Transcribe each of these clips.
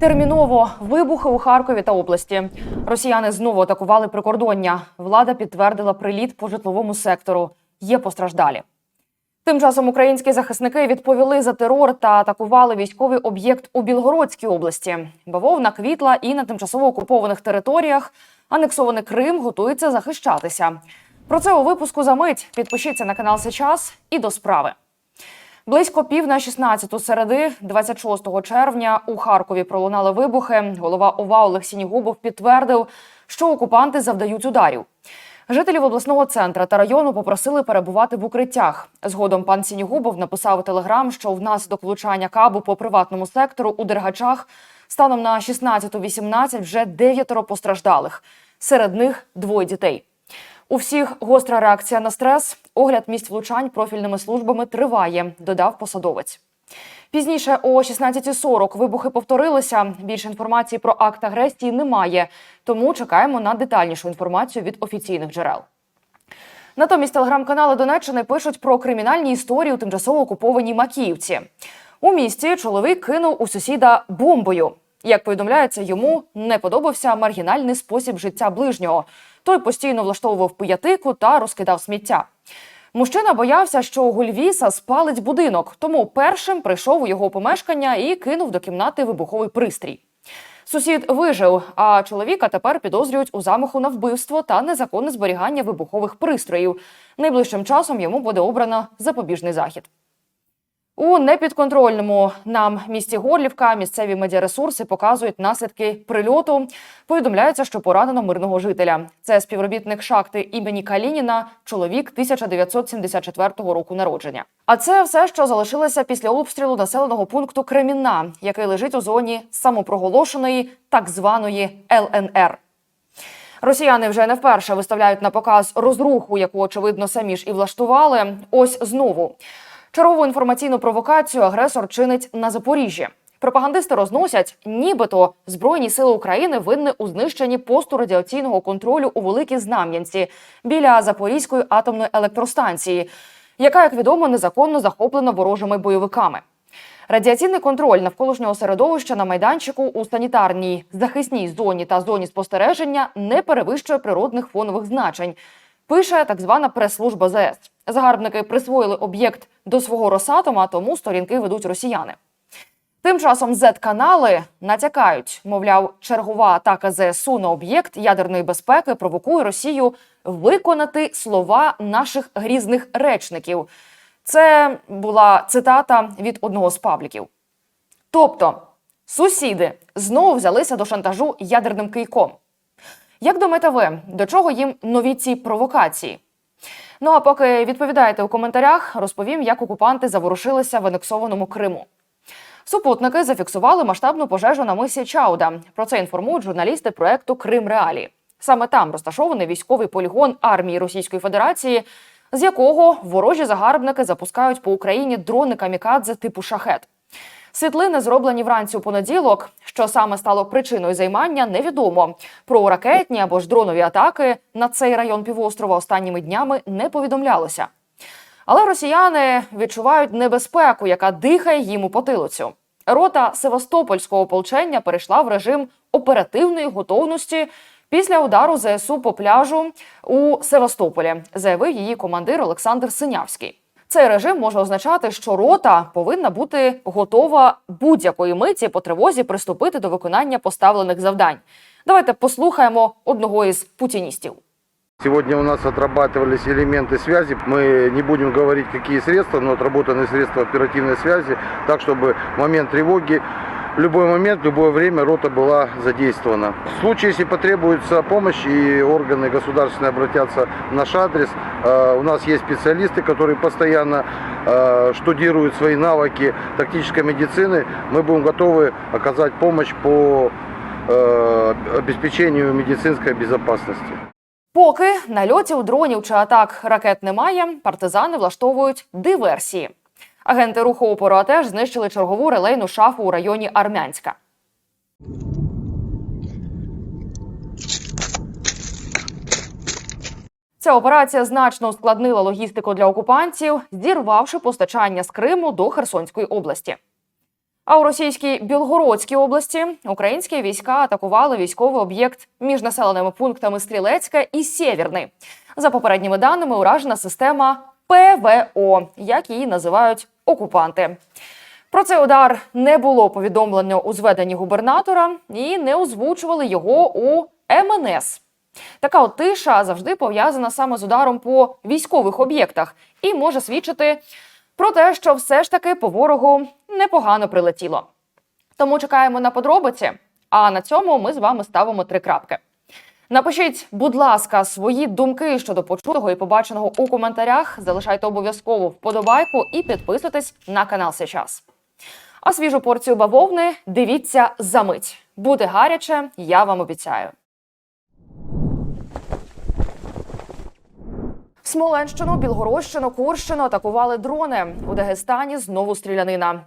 Терміново вибухи у Харкові та області. Росіяни знову атакували прикордоння. Влада підтвердила приліт по житловому сектору. Є постраждалі. Тим часом українські захисники відповіли за терор та атакували військовий об'єкт у Білгородській області. Бавовна квітла і на тимчасово окупованих територіях. Анексований Крим готується захищатися. Про це у випуску за мить. Підпишіться на канал Сейчас і до справи. Близько пів на 16 середи, 26 червня, у Харкові пролунали вибухи. Голова ОВА Олег Сінігубов підтвердив, що окупанти завдають ударів. Жителів обласного центра та району попросили перебувати в укриттях. Згодом пан Сінігубов написав у телеграм, що внаслідок влучання кабу по приватному сектору у Дергачах станом на 16.18 вже дев'ятеро постраждалих. Серед них двоє дітей. У всіх гостра реакція на стрес. Огляд місць влучань профільними службами триває, додав посадовець. Пізніше о 16.40 вибухи повторилися. Більше інформації про акт агресії немає, тому чекаємо на детальнішу інформацію від офіційних джерел. Натомість телеграм-канали Донеччини пишуть про кримінальні історії у тимчасово окупованій Макіївці. У місті чоловік кинув у сусіда бомбою. Як повідомляється, йому не подобався маргінальний спосіб життя ближнього. Той постійно влаштовував пиятику та розкидав сміття. Мужчина боявся, що Гульвіса спалить будинок, тому першим прийшов у його помешкання і кинув до кімнати вибуховий пристрій. Сусід вижив, а чоловіка тепер підозрюють у замаху на вбивство та незаконне зберігання вибухових пристроїв. Найближчим часом йому буде обрано запобіжний захід. У непідконтрольному нам місті Горлівка місцеві медіаресурси показують наслідки прильоту. Повідомляється, що поранено мирного жителя. Це співробітник шахти імені Калініна, чоловік 1974 року народження. А це все, що залишилося після обстрілу населеного пункту Кремінна, який лежить у зоні самопроголошеної так званої ЛНР. Росіяни вже не вперше виставляють на показ розруху, яку очевидно самі ж і влаштували. Ось знову. Чергову інформаційну провокацію агресор чинить на Запоріжжі. Пропагандисти розносять, нібито Збройні сили України винні у знищенні посту радіаційного контролю у Великій Знам'янці біля Запорізької атомної електростанції, яка, як відомо, незаконно захоплена ворожими бойовиками. Радіаційний контроль навколишнього середовища на майданчику у санітарній захисній зоні та зоні спостереження не перевищує природних фонових значень. Пише так звана прес-служба ЗС. Загарбники присвоїли об'єкт до свого Росатома, тому сторінки ведуть росіяни. Тим часом Z-канали натякають, мовляв, чергова атака ЗСУ на об'єкт ядерної безпеки провокує Росію виконати слова наших грізних речників. Це була цитата від одного з пабліків. Тобто, сусіди знову взялися до шантажу ядерним кийком. Як думаєте ви, до чого їм нові ці провокації? Ну а поки відповідаєте у коментарях, розповім, як окупанти заворушилися в анексованому Криму. Супутники зафіксували масштабну пожежу на мисі Чауда. Про це інформують журналісти проекту Крим Реалі. Саме там розташований військовий полігон армії Російської Федерації, з якого ворожі загарбники запускають по Україні дрони камікадзе типу шахет. Світлини зроблені вранці у понеділок. Що саме стало причиною займання, невідомо. Про ракетні або ж дронові атаки на цей район півострова останніми днями не повідомлялося. Але росіяни відчувають небезпеку, яка дихає їм у потилицю. Рота Севастопольського ополчення перейшла в режим оперативної готовності після удару ЗСУ по пляжу у Севастополі, заявив її командир Олександр Синявський. Цей режим може означати, що рота повинна бути готова будь-якої миті по тривозі приступити до виконання поставлених завдань. Давайте послухаємо одного із путіністів. Сегодня у нас отрабатывались элементы связи. Мы не будем говорить, какие средства, но отработаны средства оперативной связи, так, чтобы в момент тревоги, в любой момент, в любое время рота была задействована. В случае, если потребуется помощь и органы государственные обратятся в наш адрес, э, у нас есть специалисты, которые постоянно э, штудируют свои навыки тактической медицины. Мы будем готовы оказать помощь по э, обеспечению медицинской безопасности. Поки нальотів, дронів чи атак ракет немає, партизани влаштовують диверсії. Агенти руху опору теж знищили чергову релейну шафу у районі Армянська. Ця операція значно ускладнила логістику для окупантів, зірвавши постачання з Криму до Херсонської області. А у російській Білгородській області українські війська атакували військовий об'єкт між населеними пунктами Стрілецьке і Сєвєрний. За попередніми даними, уражена система ПВО, як її називають окупанти. Про цей удар не було повідомлено у зведенні губернатора і не озвучували його у МНС. Така от тиша завжди пов'язана саме з ударом по військових об'єктах і може свідчити про те, що все ж таки по ворогу непогано прилетіло. Тому чекаємо на подробиці. А на цьому ми з вами ставимо три крапки. Напишіть, будь ласка, свої думки щодо почутого і побаченого у коментарях. Залишайте обов'язково вподобайку і підписуйтесь на канал сейчас. А свіжу порцію бавовни дивіться за мить. Буде гаряче, я вам обіцяю. Смоленщину, Білгородщину, Курщину атакували дрони. У Дагестані знову стрілянина.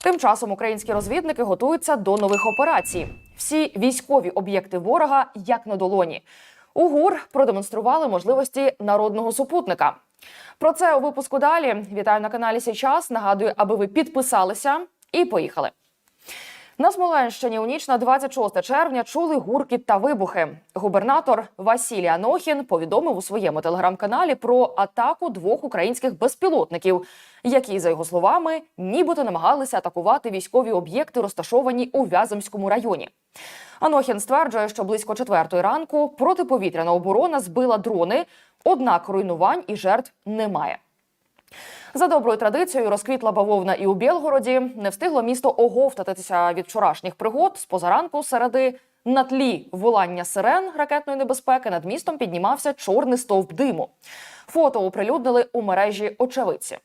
Тим часом українські розвідники готуються до нових операцій. Всі військові об'єкти ворога як на долоні. У ГУР продемонстрували можливості народного супутника. Про це у випуску далі. Вітаю на каналі Сейчас. Нагадую, аби ви підписалися і поїхали. На Смоленщині у ніч на 26 червня чули гуркіт та вибухи. Губернатор Василій Анохін повідомив у своєму телеграм-каналі про атаку двох українських безпілотників, які, за його словами, нібито намагалися атакувати військові об'єкти, розташовані у Вяземському районі. Анохін стверджує, що близько четвертої ранку протиповітряна оборона збила дрони, однак руйнувань і жертв немає. За доброю традицією розквітла бавовна і у Білгороді. Не встигло місто оговтатися від вчорашніх пригод з позаранку середи. На тлі волання сирен ракетної небезпеки над містом піднімався чорний стовп диму. Фото оприлюднили у мережі очевидці.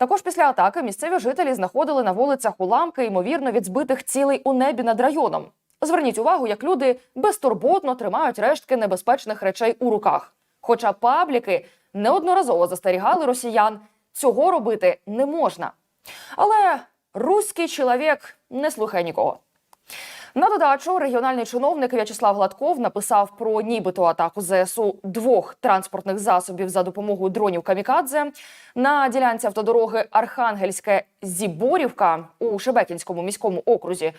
Також після атаки місцеві жителі знаходили на вулицях уламки, ймовірно, від збитих цілей у небі над районом. Зверніть увагу, як люди безтурботно тримають рештки небезпечних речей у руках. Хоча пабліки неодноразово застерігали росіян, цього робити не можна. Але руський чоловік не слухає нікого. На додачу регіональний чиновник В'ячеслав Гладков написав про нібито атаку ЗСУ двох транспортних засобів за допомогою дронів Камікадзе на ділянці автодороги Архангельське Зіборівка у Шебекінському міському окрузі.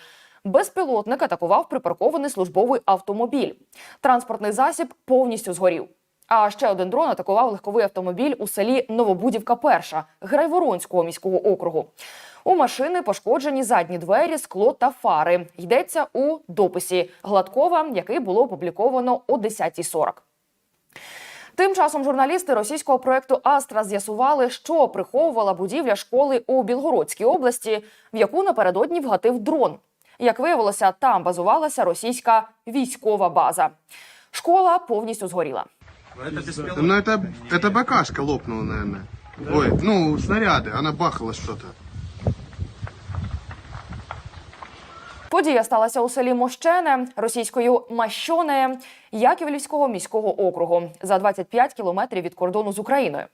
Безпілотник атакував припаркований службовий автомобіль. Транспортний засіб повністю згорів. А ще один дрон атакував легковий автомобіль у селі Новобудівка Перша Грайворонського міського округу. У машини пошкоджені задні двері, скло та фари. Йдеться у дописі Гладкова, який було опубліковано о 10.40. Тим часом журналісти російського проекту Астра з'ясували, що приховувала будівля школи у Білгородській області, в яку напередодні вгатив дрон. Як виявилося, там базувалася російська військова база. Школа повністю згоріла. Это беспилотник. Ну это, это бакашка лопнула, наверное. Ой, ну снаряды, она бахала что-то. Подія сталася у селі Мощене російською Мащоне Яківлівського міського округу за 25 кілометрів від кордону з Україною.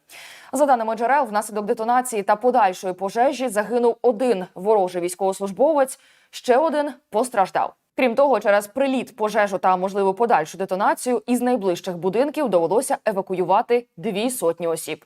За даними джерел, внаслідок детонації та подальшої пожежі загинув один ворожий військовослужбовець, ще один постраждав. Крім того, через приліт, пожежу та можливу подальшу детонацію із найближчих будинків довелося евакуювати дві сотні осіб.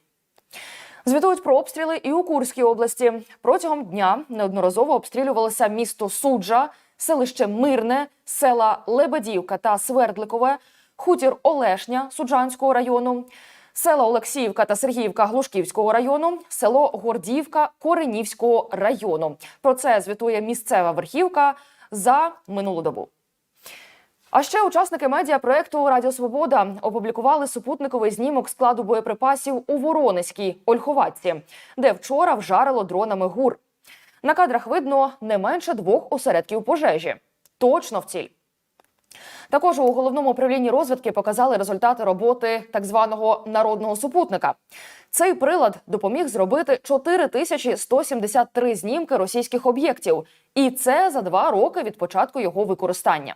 Звітують про обстріли і у Курській області. Протягом дня неодноразово обстрілювалося місто Суджа, селище Мирне, села Лебедівка та Свердликове, хутір Олешня Суджанського району, села Олексіївка та Сергіївка Глушківського району, село Гордіївка Коренівського району. Про це звітує місцева верхівка за минулу добу. А ще учасники медіапроекту Радіо Свобода опублікували супутниковий знімок складу боєприпасів у Воронезькій Ольховатці, де вчора вжарило дронами гур. На кадрах видно не менше двох осередків пожежі. Точно в ціль. Також у головному управлінні розвідки показали результати роботи так званого народного супутника. Цей прилад допоміг зробити 4173 знімки російських об'єктів, і це за два роки від початку його використання.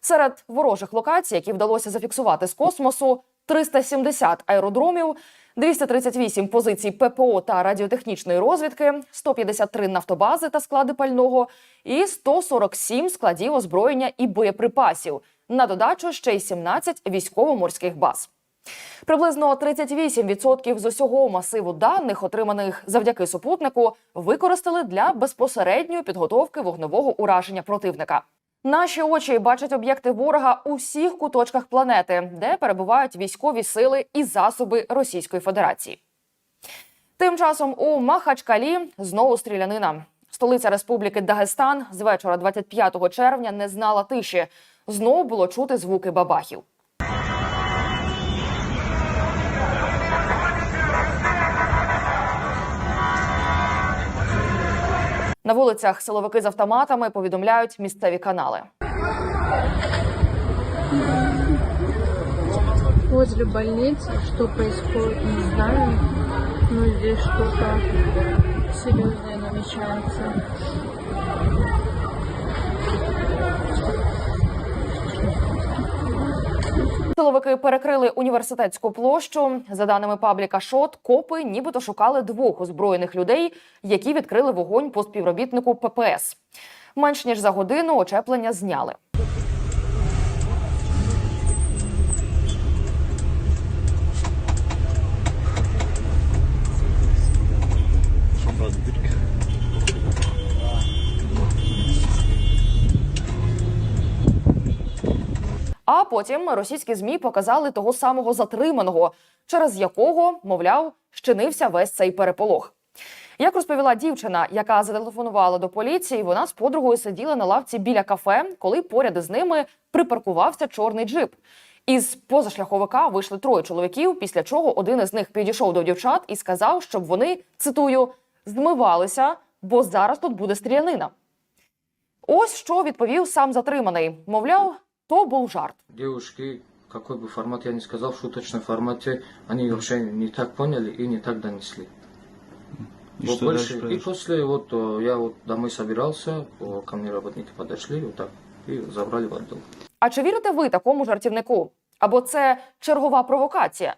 Серед ворожих локацій, які вдалося зафіксувати з космосу, 370 аеродромів, 238 позицій ППО та радіотехнічної розвідки, 153 нафтобази та склади пального і 147 складів озброєння і боєприпасів. На додачу ще й 17 військово-морських баз. Приблизно 38% з усього масиву даних, отриманих завдяки супутнику, використали для безпосередньої підготовки вогневого ураження противника. Наші очі бачать об'єкти ворога у всіх куточках планети, де перебувають військові сили і засоби Російської Федерації. Тим часом у Махачкалі знову стрілянина. Столиця Республіки Дагестан з вечора 25 червня не знала тиші. Знову було чути звуки бабахів. На вулицях силовики з автоматами повідомляють місцеві канали. возле больницы. Что происходит, не знаю. Но здесь что-то серьезное намечается. Силовики перекрили університетську площу. За даними пабліка Шот, копи нібито шукали двох озброєних людей, які відкрили вогонь по співробітнику ППС. Менш ніж за годину очеплення зняли. А потім російські змі показали того самого затриманого, через якого, мовляв, щинився весь цей переполох. Як розповіла дівчина, яка зателефонувала до поліції, вона з подругою сиділа на лавці біля кафе, коли поряд із ними припаркувався чорний джип. Із позашляховика вийшли троє чоловіків, після чого один із них підійшов до дівчат і сказав, щоб вони цитую змивалися, бо зараз тут буде стрілянина. Ось що відповів сам затриманий. Мовляв, то був жарт. Девушки, какой бы формат я ни сказал, в шуточном формате, они вообще не так поняли и не так донесли. И Вот что больше. и после вот э, я вот домой собирался, ко мне работники подошли вот так и забрали в отдел. А чи вірите ви такому жартівнику? Або це чергова провокація?